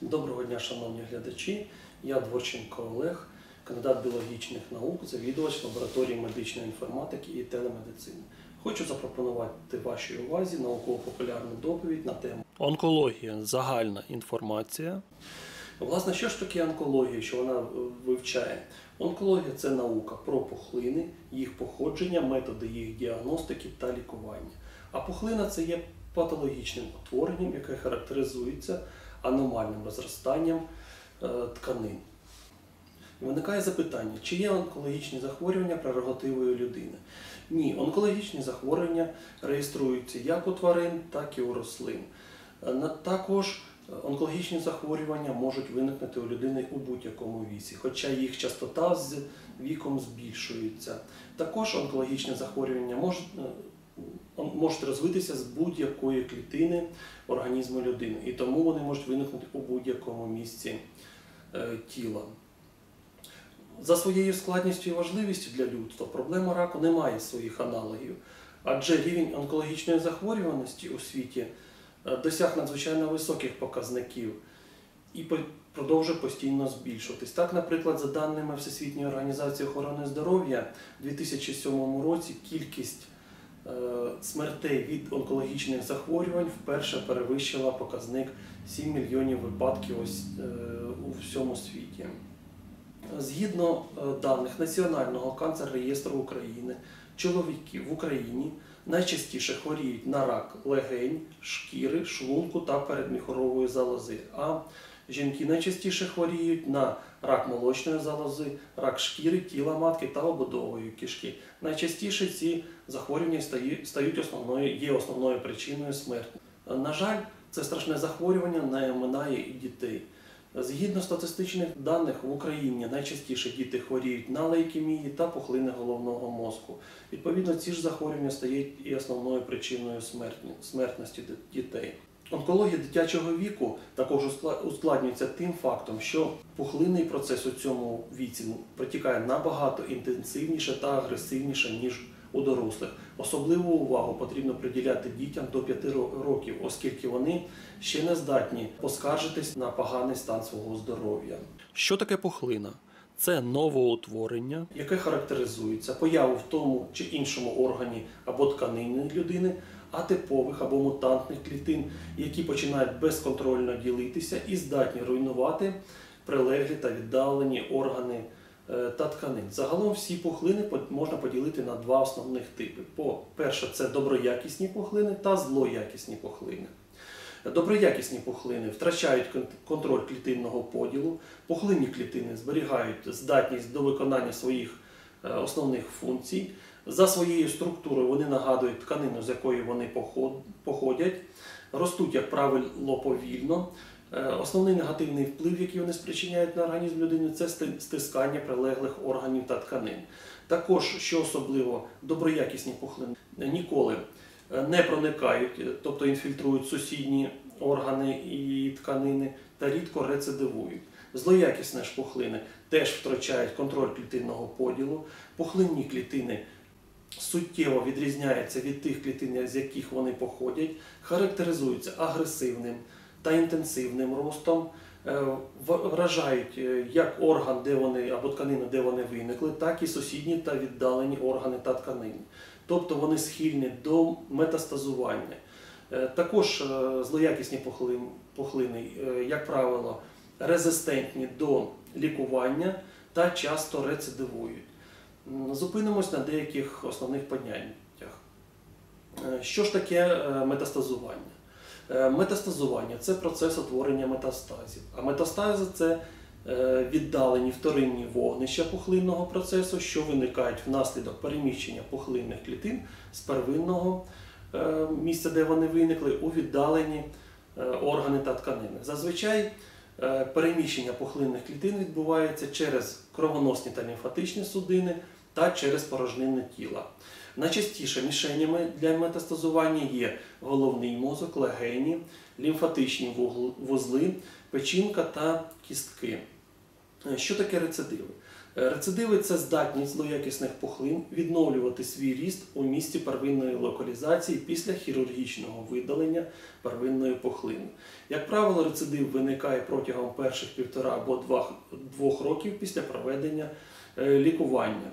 Доброго дня, шановні глядачі. Я Дворченко Олег, кандидат біологічних наук, завідувач лабораторії медичної інформатики і телемедицини. Хочу запропонувати вашій увазі науково-популярну доповідь на тему онкологія загальна інформація. Власне, що ж таке онкологія, що вона вивчає? Онкологія це наука про пухлини, їх походження, методи їх діагностики та лікування. А пухлина це є патологічним утворенням, яке характеризується аномальним розростанням е, тканин. Виникає запитання, чи є онкологічні захворювання прерогативою людини? Ні, онкологічні захворювання реєструються як у тварин, так і у рослин. Е, Також е, онкологічні захворювання можуть виникнути у людини у будь-якому віці, хоча їх частота з віком збільшується. Також онкологічні захворювання можуть, можуть розвитися з будь-якої клітини організму людини, і тому вони можуть виникнути у будь-якому місці е, тіла. За своєю складністю і важливістю для людства проблема раку не має своїх аналогів, адже рівень онкологічної захворюваності у світі е, досяг надзвичайно високих показників і продовжує постійно збільшуватись. Так, наприклад, за даними Всесвітньої організації охорони здоров'я, у 2007 році кількість смертей від онкологічних захворювань вперше перевищила показник 7 мільйонів випадків е, у всьому світі. Згідно е, даних Національного канцер-реєстру України, чоловіки в Україні найчастіше хворіють на рак легень, шкіри, шлунку та передміхорової залози, а жінки найчастіше хворіють на рак молочної залози, рак шкіри, тіла матки та ободової кишки. Найчастіше ці захворювання стають, основною, є основною причиною смерті. На жаль, це страшне захворювання не минає і дітей. Згідно статистичних даних в Україні найчастіше діти хворіють на лейкемії та пухлини головного мозку. Відповідно, ці ж захворювання стають і основною причиною смертності дітей. Онкологія дитячого віку також ускла- ускладнюється тим фактом, що пухлинний процес у цьому віці протікає набагато інтенсивніше та агресивніше, ніж у дорослих. Особливу увагу потрібно приділяти дітям до 5 років, оскільки вони ще не здатні поскаржитись на поганий стан свого здоров'я. Що таке пухлина? Це новоутворення, яке характеризується появу в тому чи іншому органі або тканині людини, атипових або мутантних клітин, які починають безконтрольно ділитися і здатні руйнувати прилеглі та віддалені органи е, та тканин. Загалом всі пухлини можна поділити на два основних типи. По-перше, це доброякісні пухлини та злоякісні пухлини. Доброякісні пухлини втрачають контроль клітинного поділу, пухлинні клітини зберігають здатність до виконання своїх е, основних функцій. За своєю структурою вони нагадують тканину, з якої вони походять, ростуть, як правило, повільно. Е, Основний негативний вплив, який вони спричиняють на організм людини, це стискання прилеглих органів та тканин. Також, що особливо, доброякісні пухлини ніколи е, не проникають, е, тобто інфільтрують сусідні органи і тканини та рідко рецидивують. Злоякісні ж пухлини теж втрачають контроль клітинного поділу. Пухлинні клітини суттєво відрізняються від тих клітин, з яких вони походять, характеризуються агресивним та інтенсивним ростом, е, вражають е, як орган, де вони або тканину, де вони виникли, так і сусідні та віддалені органи та тканини. Тобто вони схильні до метастазування. Е, Також злоякісні пухлин- пухлини, як правило, резистентні до лікування та часто рецидивують. Зупинимось на деяких основних поняттях. Е, Що ж таке е, метастазування? Е, Метастазування це процес утворення метастазів. А метастази це віддалені вторинні вогнища пухлинного процесу, що виникають внаслідок переміщення пухлинних клітин з первинного місця, де вони виникли, у віддалені органи та тканини. Зазвичай переміщення пухлинних клітин відбувається через кровоносні та лімфатичні судини та через порожнини тіла. Найчастіше мішенями для метастазування є головний мозок, легені, лімфатичні вузли, печінка та кістки. Е, Що таке рецидиви? Е, Рецидиви це здатність злоякісних пухлин відновлювати свій ріст у місці первинної локалізації після хірургічного видалення первинної пухлини. Як правило, рецидив виникає протягом перших півтора або двох, двох років після проведення е, лікування.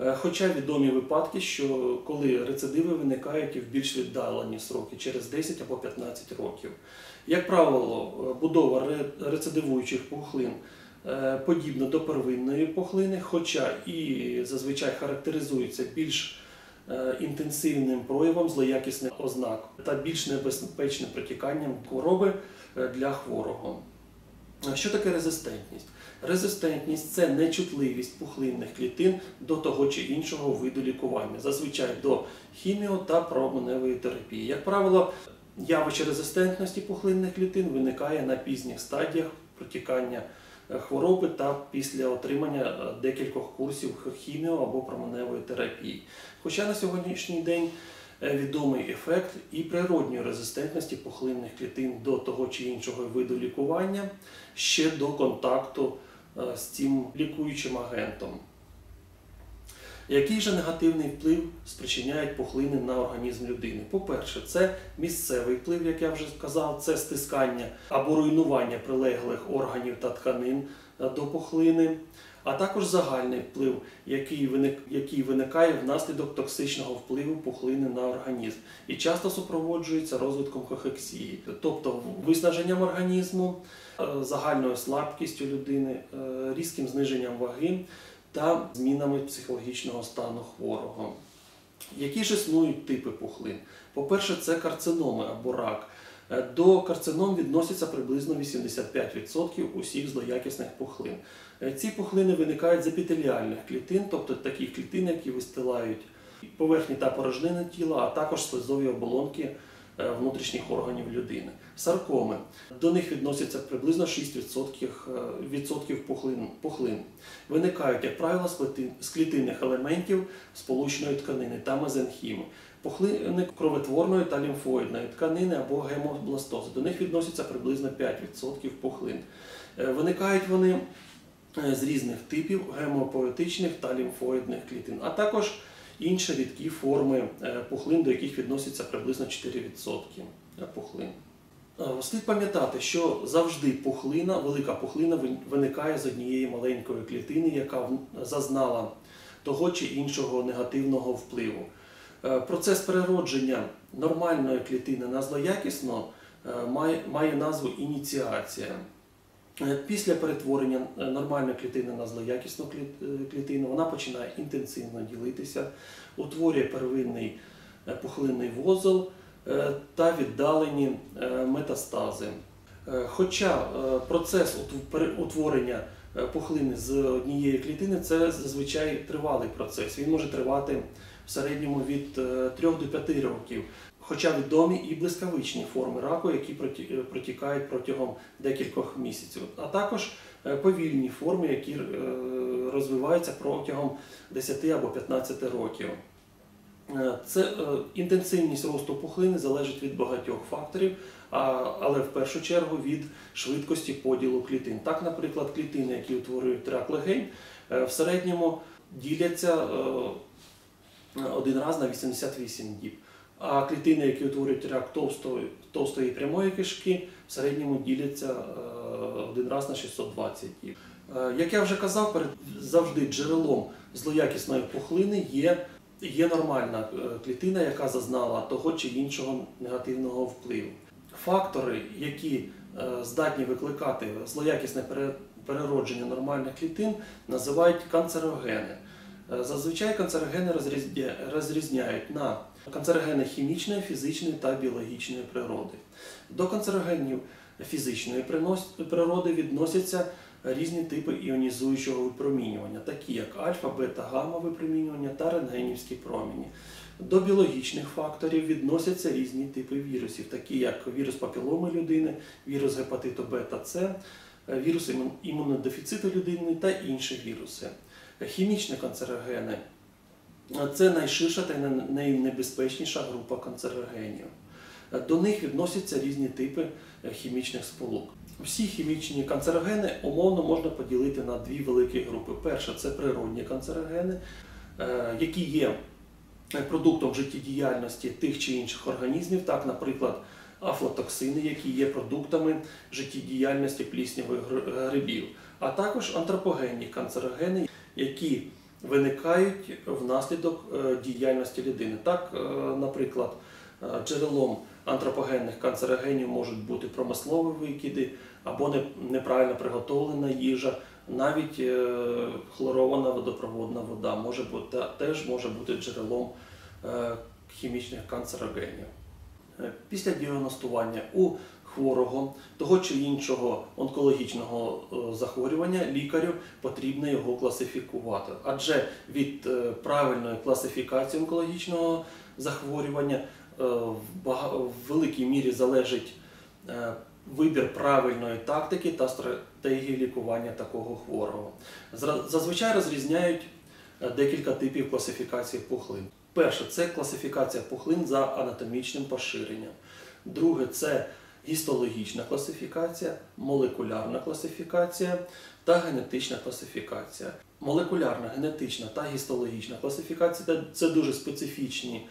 Е, Хоча відомі випадки, що коли рецидиви виникають і в більш віддалені сроки через 10 або 15 років. Як правило, е, будова рецидивуючих пухлин е, подібна до первинної пухлини, хоча і зазвичай характеризується більш інтенсивним проявом злоякісних ознак та більш небезпечним протіканням хвороби для хворого. Що таке резистентність? Резистентність це нечутливість пухлинних клітин до того чи іншого виду лікування, зазвичай до хіміо та променевої терапії. Як правило, явище резистентності пухлинних клітин виникає на пізніх стадіях протікання е, хвороби та після отримання е, декількох курсів хіміо або променевої терапії. Хоча на сьогоднішній день відомий ефект і природньої резистентності пухлинних клітин до того чи іншого виду лікування ще до контакту е, з цим лікуючим агентом. Який же негативний вплив спричиняють пухлини на організм людини? По-перше, це місцевий вплив, як я вже сказав, це стискання або руйнування прилеглих органів та тканин е, до пухлини, а також загальний вплив, який, виникає внаслідок токсичного впливу пухлини на організм і часто супроводжується розвитком кохексії, тобто виснаженням організму, е, загальною слабкістю людини, е, різким зниженням ваги та змінами психологічного стану хворого. Які ж існують типи пухлин? По-перше, це карциноми або рак. Е, До карцином відносяться приблизно 85% усіх злоякісних пухлин. Е, Ці пухлини виникають з епітеліальних клітин, тобто таких клітин, які вистилають поверхні та порожнини тіла, а також слизові оболонки е, внутрішніх органів людини. Саркоми. До них відносяться приблизно 6% е, відсотків пухлин, пухлин. Виникають, як правило, з клітинних елементів сполучної тканини та мезенхіму. Пухлини кроветворної та лімфоїдної тканини або гемобластози. До них відносяться приблизно 5% пухлин. Е, Виникають вони е, з різних типів гемопоетичних та лімфоїдних клітин, а також інші рідкі форми е, пухлин, до яких відносяться приблизно 4% пухлин. Слід пам'ятати, що завжди пухлина, велика пухлина виникає з однієї маленької клітини, яка зазнала того чи іншого негативного впливу. Е, Процес переродження нормальної клітини на злоякісну е, має, має назву ініціація. Е, Після перетворення нормальної клітини на злоякісну клітину вона починає інтенсивно ділитися, утворює первинний пухлинний вузол та віддалені метастази. Хоча процес утворення пухлини з однієї клітини це зазвичай тривалий процес. Він може тривати в середньому від 3 до 5 років. Хоча відомі і блискавичні форми раку, які е, протікають протягом декількох місяців, а також е, повільні форми, які е, розвиваються протягом 10 або 15 років. Е, Це е, інтенсивність росту пухлини залежить від багатьох факторів, але в першу чергу від швидкості поділу клітин. Так, наприклад, клітини, які утворюють рак легень, е, в середньому діляться е, один раз на 88 діб. А клітини, які утворюють рак товстої, товстої прямої кишки, в середньому діляться е, один раз на 620 діб. Е, Як я вже казав, завжди джерелом злоякісної пухлини є, є нормальна е, клітина, яка зазнала того чи іншого негативного впливу. Фактори, які здатні викликати злоякісне переродження нормальних клітин, називають канцерогени. Е, Зазвичай канцерогени розрізняють на канцерогени хімічної, фізичної та біологічної природи. До канцерогенів фізичної природи відносяться різні типи іонізуючого випромінювання, такі як альфа, бета, гамма випромінювання та рентгенівські промені. До біологічних факторів відносяться різні типи вірусів, такі як вірус папіломи людини, вірус гепатиту бета С, е, вірус імунодефіциту людини та інші віруси. Хімічні канцерогени це найширша та найнебезпечніша група канцерогенів. До них відносяться різні типи хімічних сполук. Всі хімічні канцерогени умовно можна поділити на дві великі групи. Перша це природні канцерогени, е, які є продуктом життєдіяльності тих чи інших організмів, так, наприклад, афлатоксини, які є продуктами життєдіяльності пліснявих грибів, а також антропогенні канцерогени, які виникають внаслідок е, діяльності людини. Так, е, наприклад, е, джерелом антропогенних канцерогенів можуть бути промислові викиди або неправильно приготовлена їжа, навіть хлорована водопроводна вода може бути теж може бути джерелом хімічних канцерогенів. Після діагностування у хворого того чи іншого онкологічного е, захворювання лікарю потрібно його класифікувати. Адже від е, правильної класифікації онкологічного захворювання е, в великій мірі залежить вибір правильної тактики та стратегії лікування такого хворого. Зазвичай розрізняють декілька типів класифікації пухлин. Перше це класифікація пухлин за анатомічним поширенням. Друге це гістологічна класифікація, молекулярна класифікація та генетична класифікація. Молекулярна, генетична та гістологічна класифікація це- дуже специфічні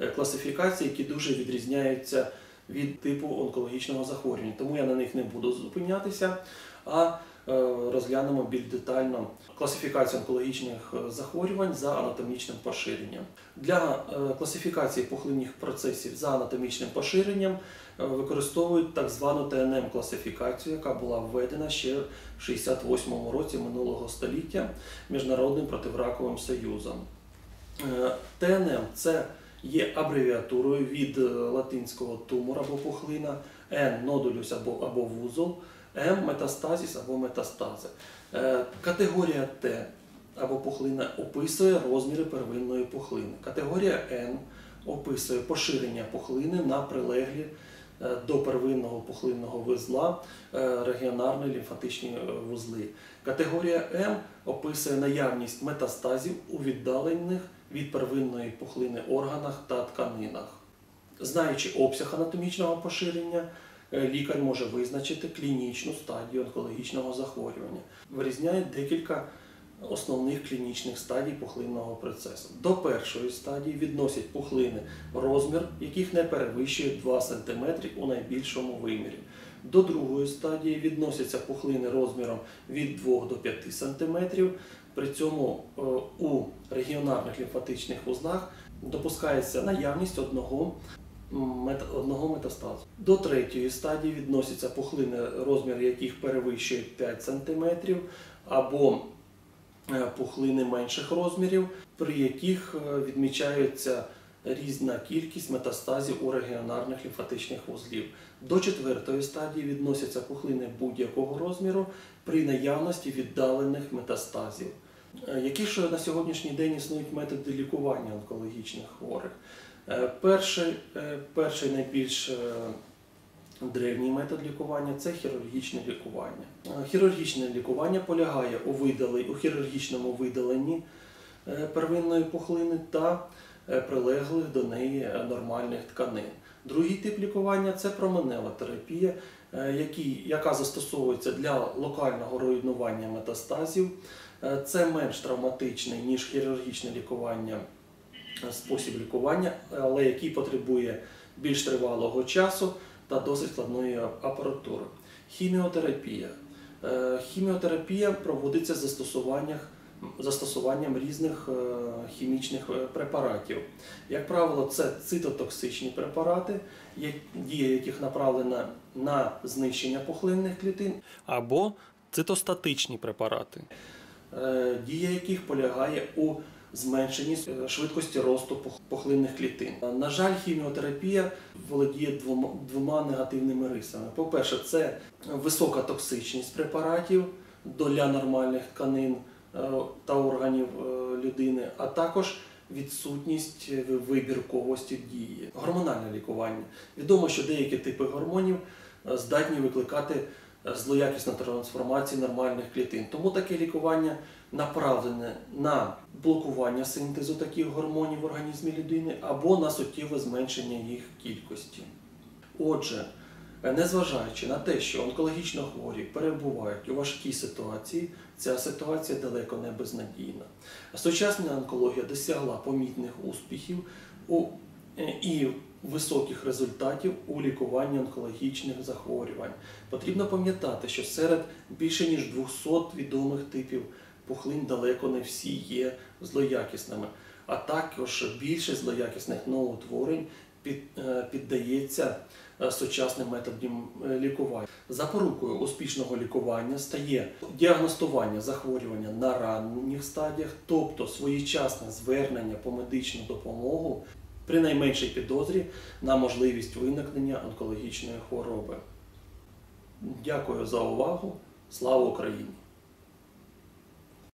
е, класифікації, які дуже відрізняються від типу онкологічного захворювання. Тому я на них не буду зупинятися, а розглянемо більш детально класифікацію онкологічних е, захворювань за анатомічним поширенням. Для е, класифікації пухлинних процесів за анатомічним поширенням е, використовують так звану ТНМ-класифікацію, яка була введена ще в 68-му році минулого століття Міжнародним противраковим союзом. Е, ТНМ це є абревіатурою від е, латинського тумор або пухлина, Н нодулюс або вузол, М метастазіс або метастази. Е, Категорія Т або пухлина описує розміри первинної пухлини. Категорія Н описує поширення пухлини на прилеглі е, до первинного пухлинного вузла е, регіонарні лімфатичні вузли. Категорія М описує наявність метастазів у віддалених від первинної пухлини органах та тканинах. Знаючи обсяг анатомічного поширення, лікар може визначити клінічну стадію онкологічного захворювання. Вирізняє декілька основних клінічних стадій пухлинного процесу. До першої стадії відносять пухлини, розмір яких не перевищує 2 см у найбільшому вимірі. До другої стадії відносяться пухлини розміром від 2 до 5 см. При цьому е, у регіонарних лімфатичних вузлах допускається наявність одного одного метастазу. До третьої стадії відносяться пухлини, розмір яких перевищує 5 см, або е, пухлини менших розмірів, при яких е, відмічається різна кількість метастазів у регіонарних лімфатичних вузлів. До четвертої стадії відносяться пухлини будь-якого розміру при наявності віддалених метастазів. Е, Які ж на сьогоднішній день існують методи лікування онкологічних хворих? Е, Перший, е, перший найбільш е, древній метод лікування це хірургічне лікування. Хірургічне лікування полягає у, видали, у хірургічному видаленні первинної пухлини та прилеглих до неї нормальних тканин. Другий тип лікування це променева терапія, яка застосовується для локального руйнування метастазів. Це менш травматичний, ніж хірургічне лікування спосіб лікування, але який потребує більш тривалого часу та досить складної апаратури. Хіміотерапія. Е, Хіміотерапія проводиться з застосуваннях- застосуванням різних е, хімічних е, препаратів. Як правило, це цитотоксичні препарати, дія яких направлена на знищення пухлинних клітин, або цитостатичні препарати, е, дія яких полягає у зменшенні е, швидкості росту пух- пухлинних клітин. Е, На жаль, хіміотерапія володіє двома, двома негативними рисами. По-перше, це висока токсичність препаратів для нормальних тканин е, та органів людини, а також відсутність вибірковості дії. Гормональне лікування. Відомо, що деякі типи гормонів здатні викликати злоякісну трансформацію нормальних клітин. Тому таке лікування направлене на блокування синтезу таких гормонів в організмі людини або на суттєве зменшення їх кількості. Отже, е, незважаючи на те, що онкологічно хворі перебувають у важкій ситуації, ця ситуація далеко не безнадійна. Сучасна онкологія досягла помітних успіхів у, е, і високих результатів у лікуванні онкологічних захворювань. Потрібно пам'ятати, що серед більше ніж 200 відомих типів пухлин далеко не всі є злоякісними, а також більшість злоякісних новоутворень під, е, піддається е, сучасним методам е, лікування. Запорукою успішного лікування стає діагностування захворювання на ранніх стадіях, тобто своєчасне звернення по медичну допомогу при найменшій підозрі на можливість виникнення онкологічної хвороби. Дякую за увагу. Слава Україні!